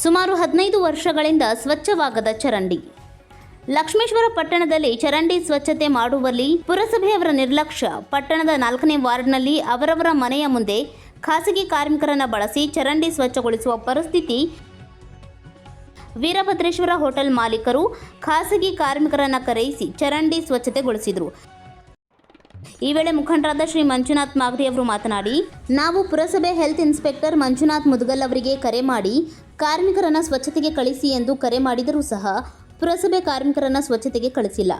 ಸುಮಾರು ಹದಿನೈದು ವರ್ಷಗಳಿಂದ ಸ್ವಚ್ಛವಾಗದ ಚರಂಡಿ. ಲಕ್ಷ್ಮೇಶ್ವರ ಪಟ್ಟಣದಲ್ಲಿ ಚರಂಡಿ ಸ್ವಚ್ಛತೆ ಮಾಡುವಲ್ಲಿ ಪುರಸಭೆಯವರ ನಿರ್ಲಕ್ಷ್ಯ. ಪಟ್ಟಣದ ನಾಲ್ಕನೇ ವಾರ್ಡ್ನಲ್ಲಿ ಅವರವರ ಮನೆಯ ಮುಂದೆ ಖಾಸಗಿ ಕಾರ್ಮಿಕರನ್ನು ಬಳಸಿ ಚರಂಡಿ ಸ್ವಚ್ಛಗೊಳಿಸುವ ಪರಿಸ್ಥಿತಿ. ವೀರಭದ್ರೇಶ್ವರ ಹೋಟೆಲ್ ಮಾಲೀಕರು ಖಾಸಗಿ ಕಾರ್ಮಿಕರನ್ನು ಕರೆಯಿಸಿ ಚರಂಡಿ ಸ್ವಚ್ಛತೆಗೊಳಿಸಿದರು. ಈ ವೇಳೆ ಮುಖಂಡರಾದ ಶ್ರೀ ಮಂಜುನಾಥ್ ಮಾಗಡಿ ಅವರು ಮಾತನಾಡಿ, ನಾವು ಪುರಸಭೆ ಹೆಲ್ತ್ ಇನ್ಸ್ಪೆಕ್ಟರ್ ಮಂಜುನಾಥ್ ಮುದ್ಗಲ್ ಅವರಿಗೆ ಕರೆ ಮಾಡಿ ಕಾರ್ಮಿಕರನ್ನ ಸ್ವಚ್ಛತೆಗೆ ಕಳಿಸಿ ಎಂದು ಕರೆ ಮಾಡಿದರೂ ಸಹ ಪುರಸಭೆ ಕಾರ್ಮಿಕರನ್ನು ಸ್ವಚ್ಛತೆಗೆ ಕಳಿಸಿಲ್ಲ.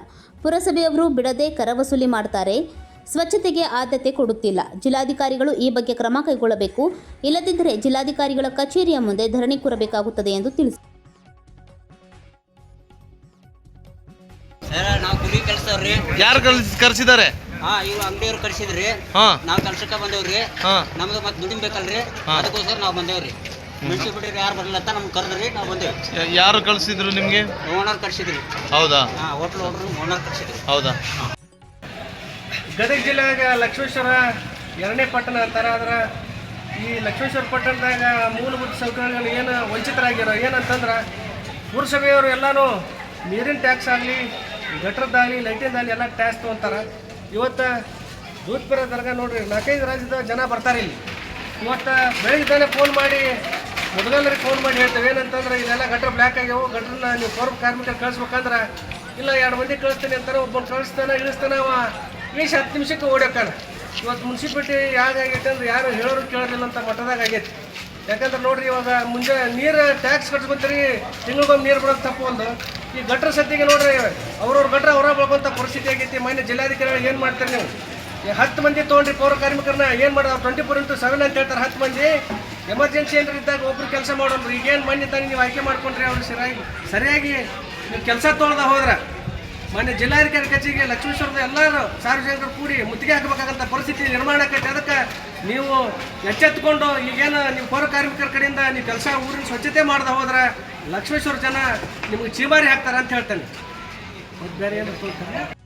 ಪುರಸಭೆಯವರು ಬಿಡದೆ ಕರ ವಸೂಲಿ ಮಾಡ್ತಾರೆ. ಸ್ವಚ್ಛತೆಗೆ ಆದ್ಯತೆ ಕೊಡುತ್ತಿಲ್ಲ. ಜಿಲ್ಲಾಧಿಕಾರಿಗಳು ಈ ಬಗ್ಗೆ ಕ್ರಮ ಕೈಗೊಳ್ಳಬೇಕು. ಇಲ್ಲದಿದ್ದರೆ ಜಿಲ್ಲಾಧಿಕಾರಿಗಳ ಕಚೇರಿಯ ಮುಂದೆ ಧರಣಿ ಕೂರಬೇಕಾಗುತ್ತದೆ ಎಂದು ಕಳ್ಸವ್ರಿ ಯಾರು ಕರ್ಸಿದ್ದಾರೆ ಅಂಗಡಿಯವ್ರು ಕರ್ಸಿದ್ರಿ. ಹಾ. ನಾವು ಕೆಲ್ಸಕ್ಕೆ ಬಂದೇವ್ರಿ. ಹಾ. ನಮ್ದು ಮತ್ತೆ ದುಡಿಮ್ ಬೇಕಲ್ರಿ. ಅದಕ್ಕೋಸ್ಕರ ನಾವು ಬಂದೇವ್ರಿ. ಮುನ್ಸಿಪಾಲಿಟಿ ಯಾರು ಕಳಿಸಿದ್ರು ಅಂತ ನಮ್ಗೆ ಕರೆದ್ರಿ ನಾವು ಬಂದೇವಿ. ಯ- ಯಾರು ಕಳ್ಸಿದ್ರು ನಿಮ್ಗೆ? ಓನರ್ ಕಳಿಸಿದ್ರಿ. ಹೌದಾ? ಹಾ ಹೋಟ್ಲ್ ಓನರ್ ಓನರ್ ಕಳಿಸಿದ್ರಿ. ಹೌದಾ? ಗದಗ ಜಿಲ್ಲೆಯಾಗ ಲಕ್ಷ್ಮೇಶ್ವರ ಎರಡನೇ ಪಟ್ಟಣ ಅಂತಾರೆ. ಆದ್ರೆ ಈ ಲಕ್ಷ್ಮೇಶ್ವರ ಪಟ್ಟಣದಾಗ ಮೂಲಭೂತ ಸೌಕರ್ಯಗಳು ಏನು ವಂಚಿತರಾಗಿರೋ ಏನಂತಂದ್ರೆ ಪುರಸಭೆಯವರು ಎಲ್ಲಾನು ನೀರಿನ ಟ್ಯಾಕ್ಸ್ ಆಗಲಿ ಗಟ್ರದ್ದಾಗಲಿ ಲೈಟಿಂದಾಗಲಿ ಎಲ್ಲ ಟ್ಯಾಕ್ಸ್ ತೊಗೊಂತಾರೆ. ಇವತ್ತು ದೂದ್ಪುರ ದರ್ಗಾ ನೋಡ್ರಿ ನಾಲ್ಕೈದು ರಾಜ್ಯದ ಜನ ಬರ್ತಾರೆ ಇಲ್ಲಿ ಇವತ್ತು ಬೆಳಗ್ಗೆ ತಾನೇ ಫೋನ್ ಮಾಡಿ ಮೊದಲರಿಗೆ ಫೋನ್ ಮಾಡಿ ಹೇಳ್ತೇವೆ. ಏನಂತಂದ್ರೆ ಇದೆಲ್ಲ ಗಟ್ರ ಬ್ಲ್ಯಾಕ್ ಆಗ್ಯಾವು. ಗಟ್ರನ್ನ ನೀವು ಫೋರ್ ಕಾರ್ಮಿಕರು ಕಳಿಸ್ಬೇಕಂದ್ರೆ, ಇಲ್ಲ ಎರಡು ಮಂದಿ ಕಳಿಸ್ತೀನಿ ಅಂತಾರೆ ಒಬ್ಬರು ಕಳಿಸ್ತಾನೆ, ಇಳಿಸ್ತಾನೆ ಅವ. ಇಳಿಸಿ ಹತ್ತು ನಿಮಿಷಕ್ಕೆ ಓಡೋಕ್ಕಾನ ಇವತ್ತು ಮುನ್ಸಿಪಾಲ್ಟಿ ಯಾಕಾಗೈತೆ ಅಂದ್ರೆ ಯಾರು ಹೇಳೋರು ಕೇಳೋದಿಲ್ಲ ಅಂತ ಮಟ್ಟದಾಗ ಆಗೈತೆ. ಯಾಕಂದ್ರೆ ನೋಡ್ರಿ ಇವಾಗ ಮುಂಜೆ ನೀರು ಟ್ಯಾಕ್ಸ್ ಕಟ್ಸ್ಕೊಂತೀರಿ ತಿಂಗಳಿಗೊಮ್ಮೆ ನೀರು ಬಿಡೋದು ತಪ್ಪು ಒಂದು. ಈ ಗಟ್ರ ಸದ್ಯಕ್ಕೆ ನೋಡ್ರಿ, ಅವ್ರವ್ರ ಗಟ್ರ ಅವರ ಬೆಳ್ಕೊಂತ ಪರಿಸ್ಥಿತಿ ಆಗೈತಿ. ಮಾನ್ಯ ಜಿಲ್ಲಾಧಿಕಾರಿಗಳು ಏನು ಮಾಡ್ತಾರೆ ನೀವು? ಈ ಹತ್ತು ಮಂದಿ ತೊಗೊಂಡ್ರಿ ಪೌರ ಕಾರ್ಮಿಕರನ್ನ, ಏನು ಮಾಡೋದು ಟ್ವೆಂಟಿ ಫೋರ್ ಇಂಟು ಸೆವೆನ್ ಅಂತ ಹೇಳ್ತಾರೆ ಹತ್ತು ಮಂದಿ. ಎಮರ್ಜೆನ್ಸಿ ಏನಾರು ಇದ್ದಾಗ ಒಬ್ರು ಕೆಲಸ ಮಾಡೋರು ಈಗೇನು ಮೊನ್ನೆ ತಾನೇ ನೀವು ಆಯ್ಕೆ ಮಾಡ್ಕೊಂಡ್ರೆ ಅವ್ರು ಸರಿಯಾಗಿ ಸರಿಯಾಗಿ ನೀವು ಕೆಲಸ ತೊಗೊಳ್ದ ಹೋದ್ರೆ, ಮೊನ್ನೆ ಜಿಲ್ಲಾಧಿಕಾರಿ ಕಚೇರಿಗೆ ಲಕ್ಷ್ಮೇಶ್ವರದ ಎಲ್ಲರೂ ಸಾರ್ವಜನಿಕರು ಕೂಡಿ ಮುತ್ತಿಗೆ ಹಾಕಬೇಕಾದಂಥ ಪರಿಸ್ಥಿತಿ ನಿರ್ಮಾಣ ಆಕೈತೆ ಅದಕ್ಕೆ ನೀವು ಎಚ್ಚೆತ್ತುಕೊಂಡು ಈಗೇನು ನೀವು ಪೌರ ಕಾರ್ಮಿಕರ ಕಡೆಯಿಂದ ನೀವು ಕೆಲಸ ಊರಿನ ಸ್ವಚ್ಛತೆ ಮಾಡ್ದೆ ಹೋದ್ರೆ ಲಕ್ಷ್ಮೇಶ್ವರ ಜನ ನಿಮಗೆ ಚೀಮಾರಿ ಹಾಕ್ತಾರೆ ಅಂತ ಹೇಳ್ತೇನೆ ಬೇರೆ ಏನು